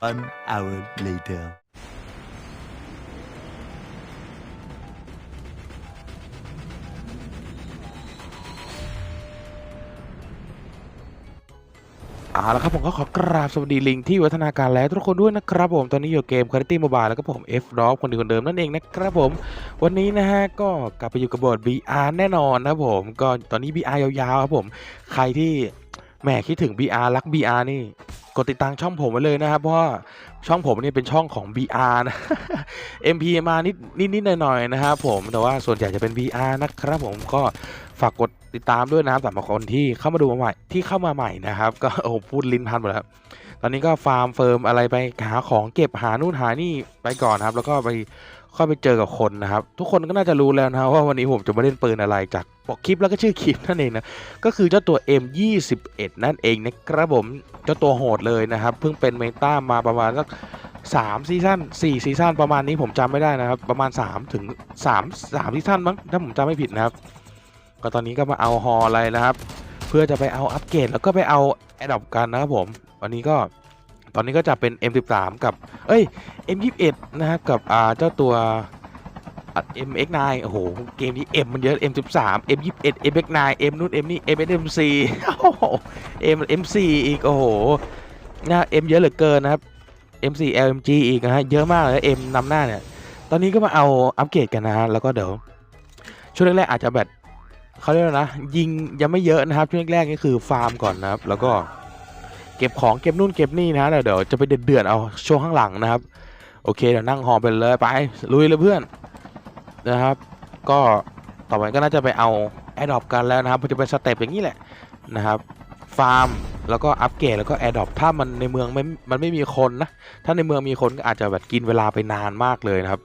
One hour later. เอาละครับผมก็ขอกราบสวัสดีลิงที่วัฒนาการแล้วทุกคนด้วยนะครับผมตอนนี้อยู่เกม Quality Mobile แล้วก็ผม F d o p คนดีคนเดิมนั่นเองนะครับผม วันนี้นะฮะก็กลับไปอยู่กับบท BR แน่นอนนะครับผมก็ตอนนี้ BR ยาวๆครับผม ใครที่แหมคิดถึง BR รัก BR นี่ กดติดตามช่องผมไว้เลยนะครับ เพราะช่องผมนี่เป็นช่องของ BR นะ MP มานิดนิดนิดหน่อยๆนะครับผมแต่ว่าส่วนใหญ่จะเป็น BR นะครับผมก็ฝากกดติดตามด้วยนะครับสำหรับคนที่เข้ามาดูมาใหม่ที่เข้ามาใหม่นะครับ ก็โอ้พูดลิ้นพันหมดแล้วตอนนี้ก็ฟาร์มเฟิร์มอะไรไปหาของเก็บหานู่นหานี่ไปก่อนครับ แล้วก็ไป ค่อยไปเจอกับคนนะครับ ทุกคนก็น่าจะรู้แล้วนะว่าวันนี้ผมจะมาเล่นปืนอะไรจากปกคลิปแล้วก็ชื่อคลิปนั่นเองนะ ก็คือเจ้าตัว M21 นั่นเองนะครับผม เจ้าตัวโหดเลยนะครับ เพิ่งเป็นเมตามาประมาณสักสามซีซั่นสี่ซีซั่นประมาณนี้ผมจำไม่ได้นะครับ ประมาณ 3 ถึง 3 3ซีซั่นมั้งถ้าผมจำไม่ผิดนะครับ ก็ตอนนี้ก็มาเอาฮออะไรนะครับ เพื่อจะไปเอาอัปเกรดแล้วก็ไปเอาแอดดอปกันนะครับผม วันนี้ก็ อนนี้ก็จะเป็น M13 กับ เอ้ย M21 นะครับกับอ่าเจ้าตัว MX9 โอ้โห เกมนี้ M มันเยอะ M13 M21 MX9 M นู่น M นี่ MSMC โอ้โห M MC อีก โอ้โหนะ M เยอะเหลือเกินนะครับ M4 LMG อีกนะฮะ เยอะมากเลย M นำหน้าเนี่ย ตอนนี้ก็มาเอาอัปเกรดกันนะฮะ แล้วก็เดี๋ยว ช่วงแรกๆอาจจะแบบเขาเรียกนะ ยิงยังไม่เยอะนะครับ ช่วงแรกๆนี่คือฟาร์มก่อนนะครับ แล้วก็ เก็บของเก็บนู่นเก็บนี่นะเดี๋ยวเดี๋ยวจะไปเดือดๆเอาช่วงข้างหลังนะครับ โอเคเดี๋ยวนั่งหอไปเลยไปลุยเลยเพื่อนนะครับ ก็ต่อไปก็น่าจะไปเอาแอดดอปกันแล้วนะครับจะเป็นสเต็ปอย่างนี้แหละนะครับฟาร์มแล้วก็อัปเกรดแล้วก็แอดดอปถ้ามันในเมืองไม่มันไม่มีคนนะถ้าในเมืองมีคนก็อาจจะแบบกินเวลาไปนานมากเลยนะครับ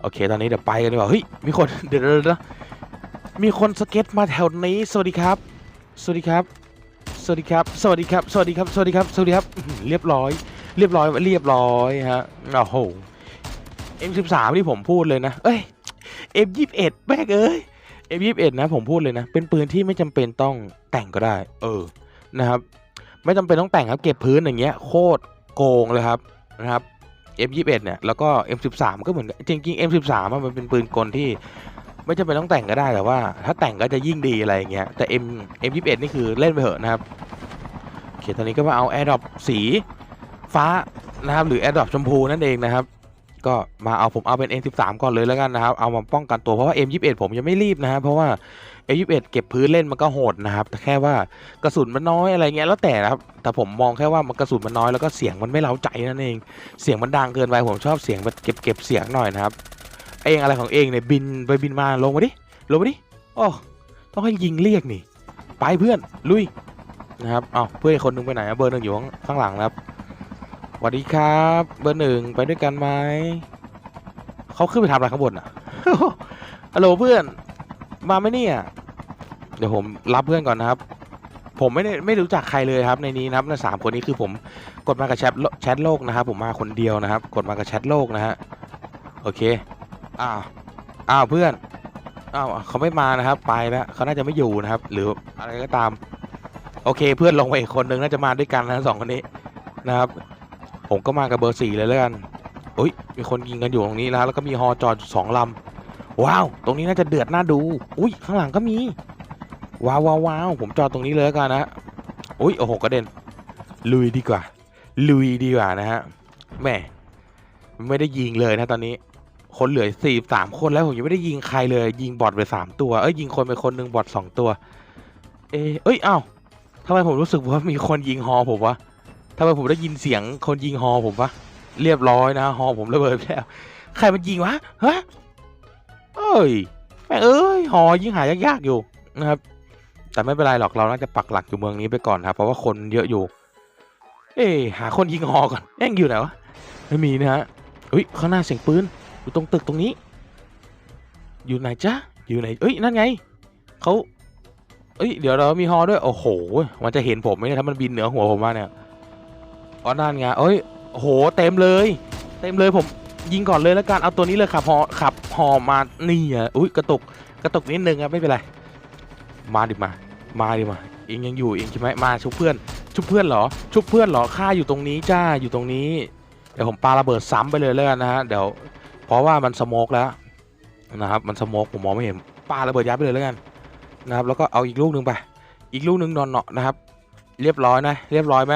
โอเค ตอนนี้เดี๋ยวไปกันดีกว่าเฮ้ยมีคนเดี๋ยวเดี๋ยวเดี๋ยวมีคนสเก็ตมาแถวนี้สวัสดีครับ สวัสดีครับ สวัสดีครับ สวัสดีครับ สวัสดีครับ สวัสดีครับ สวัสดีครับ เรียบร้อย เรียบร้อย เรียบร้อยฮะ โอ้โห M13 ที่ผมพูดเลยนะ เอ้ย M21 แม่งเอ้ย M21 นะผมพูดเลยนะ เป็นปืนที่ไม่จำเป็นต้องแต่งก็ได้ เออ นะครับ ไม่จำเป็นต้องแต่งครับ เก็บพื้นอย่างเงี้ย โคตรโกงเลยครับ นะครับ M21 เนี่ย แล้วก็ M13 ก็เหมือนกันจริงๆ M13 มันเป็นปืนกลที่ ไม่จำเป็นต้องแต่งก็ได้แต่ว่า ถ้าแต่งก็จะยิ่งดีอะไรอย่างเงี้ยแต่ M M21 นี่คือเล่นไปเหอะนะครับโอเคตอนนี้ก็มาเอา AirDrop สีฟ้านะครับหรือ AirDrop ชมพูนั่นเองนะครับ ก็มาเอาผมเอาเป็น M13 ก่อนเลยแล้วกันนะครับ เอามาป้องกันตัวเพราะว่า M21 ผมยังไม่รีบนะครับเพราะว่า M21 เก็บพื้นเล่นมันก็โหดนะครับแต่แค่ว่ากระสุนมันน้อยอะไรเงี้ยแล้วแต่นะครับแต่ผมมองแค่ว่ามันกระสุนมันน้อยแล้วก็เสียงมันไม่เล้าใจนั่นเอง เสียงมันดังเกินไปผมชอบเสียงแบบเก็บเก็บเสียงหน่อยนะครับ เองอะไรของเองเนี่ยบินไปบินมาลงมาดิลงมาดิโอ้ต้องให้ยิงเรียกนี่ ไปเพื่อนลุยนะครับเอาเพื่อนคนนึงไปไหนเบอร์หนึ่งอยู่ข้างหลังครับสวัสดีครับ เบอร์หนึ่งไปด้วยกันไหมเขาขึ้นไปทำอะไรข้างบนอะฮัลโหลเพื่อน มาไหมเนี่ยเดี๋ยวผมรับเพื่อนก่อนนะครับ ผมไม่ได้ไม่รู้จักใครเลยครับในนี้นะครับในสามคนนี้คือผมกดมากับแชทแชทโลกนะครับ ผมมาคนเดียวนะครับ กดมากับแชทโลกนะฮะโอเค อ้าวอ้าวเพื่อนอ้าวเขาไม่มานะครับ ไปแล้วเขาน่าจะไม่อยู่นะครับ หรืออะไรก็ตาม โอเค เพื่อนลงไปอีกคนนึงน่าจะมาด้วยกันนะสองคนนี้นะครับ ผมก็มากับเบอร์สี่เลยแล้วกันอุ้ยมีคนยิงกันอยู่ตรงนี้แล้วแล้วก็มีฮอจอดสองลำว้าว ตรงนี้น่าจะเดือดน่าดู อุ้ยข้างหลังก็มีว้าวว้าวาวผมจอดตรงนี้เลยแล้วกันนะอุ้ยโอ้โหกระเด็นลุยดีกว่า ลุยดีกว่านะฮะแม่ไม่ได้ยิงเลยนะตอนนี้ คนเหลือสี่สามคนแล้วผมยังไม่ได้ยิงใครเลย ยิงบอทไปสามตัว เอ้ยยิงคนไปคนหนึ่งบอทสองตัว เอยเอ้ยอ้าวทำไมผมรู้สึกว่ามีคนยิงฮอผมวะทำไมผมได้ยินเสียงคนยิงฮอผมวะเรียบร้อยนะฮอผมระเบิดไปแล้วใครมันยิงวะฮะเอ้ยแม่เอ้ยฮอยิงหายากๆอยู่นะครับ แต่ไม่เป็นไรหรอกเราน่าจะปักหลักอยู่เมืองนี้ไปก่อนครับเพราะว่าคนเยอะอยู่ เอ้หาคนยิงฮอก่อนแม่งอยู่ไหนวะไม่มีนะฮะเฮ้ยข้างหน้าเสียงปืน อยู่ตรงตึกตรงนี้ อยู่ไหนจ๊ะอยู่ไหน เอ้ย นั่นไง เขาเอ้ย เดี๋ยวเรามีฮอด้วย โอ้โห มันจะเห็นผมไหมเนี่ยถ้ามันบินเหนือหัวผมมาเนี่ยอ๋อนั่นไงเอ้ย โอ้โห เต็มเลย เต็มเลยผมยิงก่อนเลยแล้วกัน เอาตัวนี้เลยขับฮอขับฮอมา นี่อะ อุ้ยกระตุก กระตุกนิดนึงครับไม่เป็นไร มาดิมา มาดิมา เองยังอยู่เองใช่ไหมมาชุบเพื่อน ชุบเพื่อนเหรอ ชุบเพื่อนเหรอข้าอยู่ตรงนี้จ้า อยู่ตรงนี้ เดี๋ยวผมปาระเบิดซ้ำไปเลยแล้วกันนะฮะ เดี๋ยว เพราะว่ามันสโมกแล้วนะครับ มันสโมกผมมองไม่เห็นปาระเบิดยัดไปเลยแล้วกันนะครับ แล้วก็เอาอีกลูกหนึ่งไป อีกลูกหนึ่งนอนเนาะนะครับ เรียบร้อยนะ เรียบร้อยไหม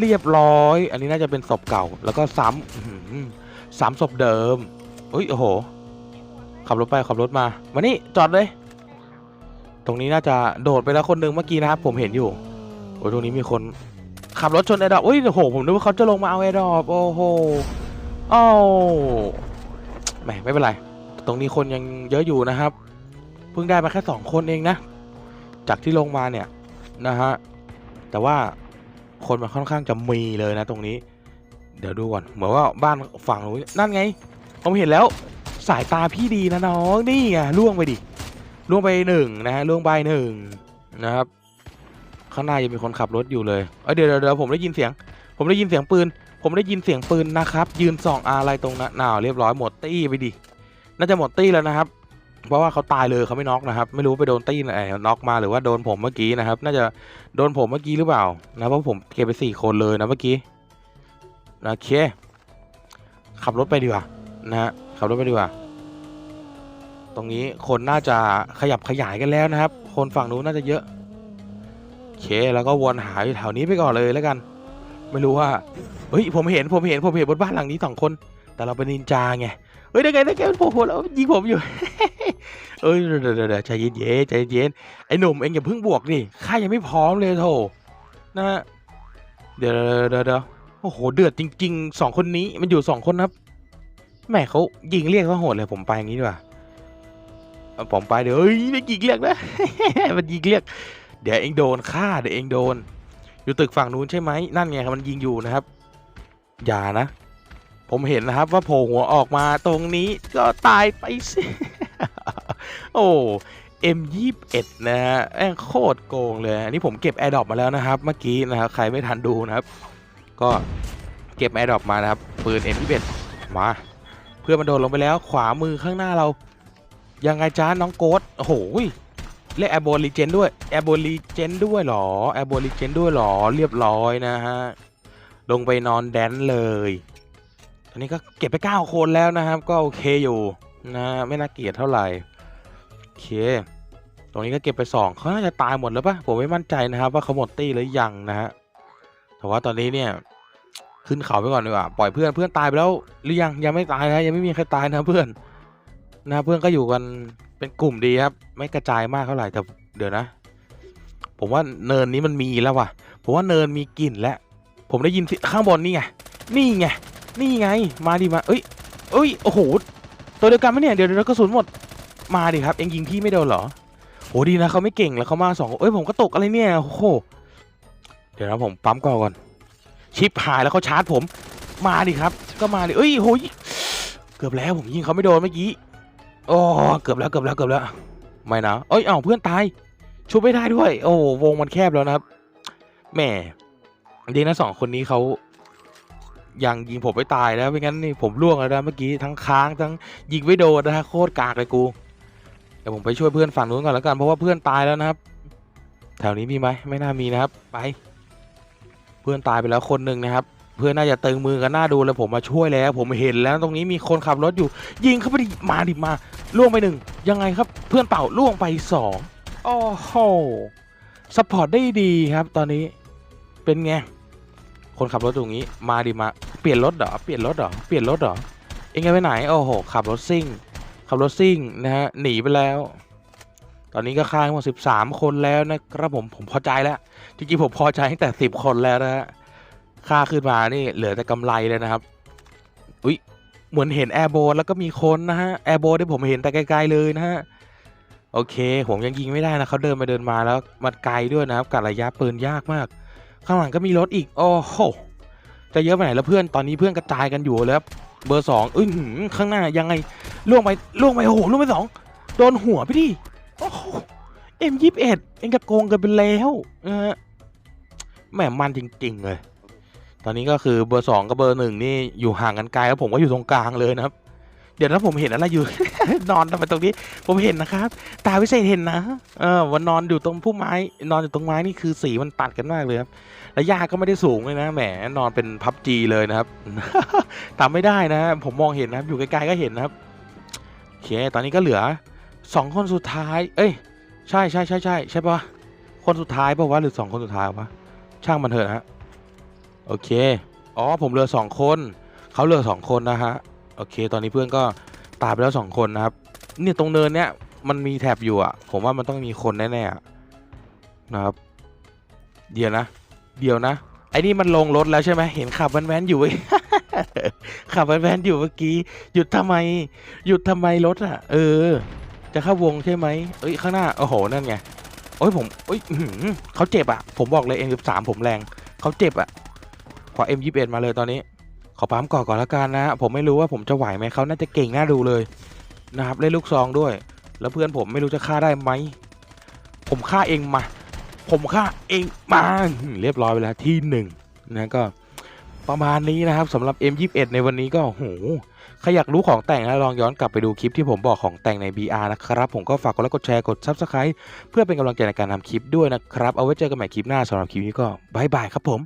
เรียบร้อย อันนี้น่าจะเป็นศพเก่า แล้วก็ซ้ำอื้อหือซ้ำศพเดิมเอ้ยโอ้โห ขับรถไปขับรถมา มานี่จอดเลย ตรงนี้น่าจะโดดไปแล้วคนหนึ่งเมื่อกี้นะครับผมเห็นอยู่โอ้ตรงนี้มีคนขับรถชนแอร์ดอปอุ้ยโอ้โหผมนึกว่าเขาจะลงมาเอาแอร์ดอปโอ้โหอ้าว หมไม่เป็นไร ตรงนี้คนยังเยอะอยู่นะครับ เพิ่งได้มาแค่สองคนเองนะ จากที่ลงมาเนี่ยนะฮะ แต่ว่าคนมันค่อนข้างจะมีเลยนะตรงนี้ เดี๋ยวดูก่อน เหมือนว่าบ้านฝั่งนู้นนั่นไง ผมเห็นแล้วสายตาพี่ดีนะน้อง นี่ไงล่วงไปดิ ล่วงไปหนึ่งนะฮะ ล่วงไปหนึ่งนะครับ ข้างหน้ายังมีคนขับรถอยู่เลย เอ้ยเดี๋ยวเดี๋ยวเดี๋ยวผมได้ยินเสียง ผมได้ยินเสียงปืน ผมได้ยินเสียงปืนนะครับ ยืนส่องอะไรตรงนั้นน่าวเรียบร้อยหมดตี้ไปดิน่าจะหมดตี้แล้วนะครับ เพราะว่าเขาตายเลยเขาไม่น็อกนะครับ ไม่รู้ไปโดนตี้ไหนน็อกมาหรือว่าโดนผมเมื่อกี้นะครับ น่าจะโดนผมเมื่อกี้หรือเปล่านะเพราะผมเก็บไปสี่คนเลยนะเมื่อกี้โอเค ขับรถไปดีกว่านะฮะขับรถไปดีกว่าตรงนี้คนน่าจะขยับขยายกันแล้วนะครับ คนฝั่งนู้นน่าจะเยอะโอเคแล้วก็วนหาอยู่แถวนี้ไปก่อนเลยแล้วกัน ไม่รู้ว่า เฮ้ยผมเห็นผมเห็นผมเห็นบนบ้านหลังนี้สองคน แต่เราเป็นนินจาไงเฮ้ยได้ไงได้ไงโผล่แล้วยิงผมอยู่เอ้ยเดี๋ยวเดี๋ยวเดี๋ยวใจเย็นๆใจเย็นไอ้หนุ่มเองอย่าเพิ่งบวกดิข้ายังไม่พร้อมเลยโถนะฮะเดี๋ยวเดี๋ยวเดี๋ยวโอ้โหเดือดจริงๆสองคนนี้มันอยู่สองคนครับแหมเขายิงเรียกเขาโหดเลยผมไปอย่างนี้ดีกว่าเอาผมไปเดี๋ยวเฮ้ยไม่ยิงเรียกนะมันยิงเรียก เดี๋ยวเองโดนฆ่าเดี๋ยวเองโดน อยู่ตึกฝั่งนู้นใช่ไหมนั่นไงครับมันยิงอยู่นะครับ อย่านะ ผมเห็นนะครับว่าโผล่หัวออกมาตรงนี้ก็ตายไปสิ โอ้ M21 นะฮะแม่งโคตรโกงเลย อันนี้ผมเก็บ a อ r d r o p มาแล้วนะครับ เมื่อกี้นะครับใครไม่ทันดูนะครับ ก็เก็บ a อ r d r o p มานะครับ ปืน M21 มา เพื่อนมันโดนลงไปแล้วขวามือข้างหน้าเรา ยังไงจ้าน้องโกดโอ้โหเรียกแอร์โบลีเจนด้วยแอร์โบลีเจนด้วยหรอแอร์โบลีเจนด้วยหรอเรียบร้อยนะฮะ ลงไปนอนแดนเลย ตอนนี้ก็เก็บไป 9 คนแล้วนะครับ ก็โอเคอยู่นะไม่น่าเกลียดเท่าไหร่ โอเค ตรงนี้ก็เก็บไป 2เขาน่าจะตายหมดแล้วปะผมไม่มั่นใจนะครับ ว่าเขาหมดตี้หรือยังนะฮะ แต่ว่าตอนนี้เนี่ยขึ้นเขาไปก่อนดีกว่าปล่อยเพื่อนเพื่อนตายไปแล้วหรือยังยังไม่ตายนะยังไม่มีใครตายนะเพื่อนนะเพื่อนก็อยู่กันเป็นกลุ่มดีครับ ไม่กระจายมากเท่าไหร่แต่เดี๋ยวนะ ผมว่าเนินนี้มันมีแล้วว่ะผมว่าเนินมีกลิ่นแล้ว ผมได้ยินข้างบนนี่ไง นี่ไง นี่ไง มาดิมา เอ้ย เอ้ย โอ้โห ตัวเดียวกันไหมเนี่ย เดี๋ยวเดี๋ยวกระสุนหมด มาดิครับ เองยิงพี่ไม่โดนเหรอ โหดีนะเขาไม่เก่งแล้วเขามาสองเอ้ยผมก็ตกอะไรเนี่ย โอ้โห เดี๋ยวนะผมปั๊มก่อนก่อน ชิปหายแล้วเขาชาร์จผม มาดิครับ ก็มาดิเอ้ยโหยเกือบแล้วผมยิงเขาไม่โดนเมื่อกี้โอ้เกือบแล้วเกือบแล้วเกือบแล้ว ไม่นะ เอ้ยเอ้าเพื่อนตายชุบไม่ได้ด้วย โอ้วงมันแคบแล้วนะครับแหม ดีนะสองคนนี้เขายังยิงผมไม่ตายแล้วไม่งั้นนี่ผมล่วงแล้วนะเมื่อกี้ทั้งค้างทั้งยิงไม่โดนนะฮะโคตรกากเลยกูเดี๋ยวผมไปช่วยเพื่อนฝั่งนู้นก่อนแล้วกันเพราะว่าเพื่อนตายแล้วนะครับ แถวนี้มีไหมไม่น่ามีนะครับ ไป เพื่อนตายไปแล้วคนหนึ่งนะครับ เพื่อนน่าจะตึงมือกันหน้าดูแล้วผมมาช่วยแล้ว ผมเห็นแล้วตรงนี้มีคนขับรถอยู่ ยิงเข้าไปดิมาดิมาล่วงไปหนึ่งยังไงครับ เพื่อนเต่าล่วงไปสองโอ้โหสปอร์ตได้ดีครับ ตอนนี้เป็นไง คนขับรถตรงนี้ มาดิมา เปลี่ยนรถเหรอ เปลี่ยนรถเหรอ เปลี่ยนรถเหรอ เองไงไปไหน โอ้โห ขับรถซิ่ง ขับรถซิ่งนะฮะ หนีไปแล้ว ตอนนี้ก็ฆ่าทั้งหมดสิบสามคนแล้วนะครับผม ผมพอใจแล้ว จริงๆผมพอใจตั้งแต่สิบคนแล้วนะฮะ ค่าขึ้นมานี่เหลือแต่กำไรเลยนะครับ อุ้ยเหมือนเห็นแอร์โบนแล้วก็มีคนนะฮะ แอร์โบนที่ผมเห็นแต่ไกลๆเลยนะฮะโอเค ผมยังยิงไม่ได้นะเขาเดินมาเดินมาแล้วมันไกลด้วยนะครับกัดระยะปืนยากมาก ข้างหลังก็มีรถอีก โอ้โห จะเยอะไปไหนแล้วเพื่อน ตอนนี้เพื่อนกระจายกันอยู่แล้ว เบอร์สองอื้อหือข้างหน้ายังไง ล่วงไป ล่วงไป โอ้โห ล่วงไปสอง โดนหัวพี่ดิโอ้โหเอ็มยี่สิบเอ็ดเอ็งกระโกงกันไปแล้วนะฮะแหมมันจริง ๆ เลย ตอนนี้ก็คือเบอร์สองกับเบอร์หนึ่งนี่อยู่ห่างกันไกลแล้วผมก็อยู่ตรงกลางเลยนะครับ เดี๋ยวนะผมเห็นอะไรอยู่ นอนทำไมตรงนี้ ผมเห็นนะครับ ตาวิเศษเห็นนะเออวันนอนอยู่ตรงพุ่มไม้ นอนอยู่ตรงไม้นี่คือสีมันตัดกันมากเลยครับแล้วหญ้าก็ไม่ได้สูงเลยนะแหมนอนเป็นพับจีเลยนะครับตามไม่ได้นะ ผมมองเห็นนะครับ อยู่ไกลๆก็เห็นนะครับโอเค ตอนนี้ก็เหลือสองคนสุดท้าย เอ้ย ใช่ใช่ใช่ใช่ใช่ปะคนสุดท้ายปะวะหรือสองคนสุดท้ายวะช่างมันเถอะนะฮะโอเคอ๋อผมเหลือสองคนเขาเหลือสองคนนะฮะ โอเค ตอนนี้เพื่อนก็ตายไปแล้วสองคนนะครับ เนี่ยตรงเนินเนี้ยมันมีแถบอยู่อะ ผมว่ามันต้องมีคนแน่ๆนะครับ เดี๋ยวนะ เดี๋ยวนะ ไอ้นี่มันลงรถแล้วใช่ไหมเห็นขับแว้นๆอยู่เว้ยขับแว้นๆอยู่เมื่อกี้ หยุดทำไม หยุดทำไมรถอะ เออ จะเข้าวงใช่ไหมเอ้ยข้างหน้า โอ้โห นั่นไงโอ้ยผมเอ้ยเขาเจ็บอะ ผมบอกเลย M13 ผมแรง เขาเจ็บอะ ขอ M21 มาเลยตอนนี้ ขอปั๊มก่อนก่อนละกันนะผมไม่รู้ว่าผมจะไหวไหมเขาน่าจะเก่งน่าดูเลยนะครับเล่นลูกซองด้วย แล้วเพื่อนผมไม่รู้จะฆ่าได้ไหมผมฆ่าเองมา ผมฆ่าเองมาเรียบร้อยไปแล้วที่หนึ่งนะก็ประมาณนี้นะครับสำหรับ M21 ในวันนี้ก็โอ้โหใครอยากรู้ของแต่งนะลองย้อนกลับไปดูคลิปที่ผมบอกของแต่งใน BR นะครับ ผมก็ฝากกดไลค์กดแชร์กด Subscribe เพื่อเป็นกำลังใจในการทำคลิปด้วยนะครับ เอาไว้เจอกันใหม่คลิปหน้าสำหรับคลิปนี้ก็บายบายครับผม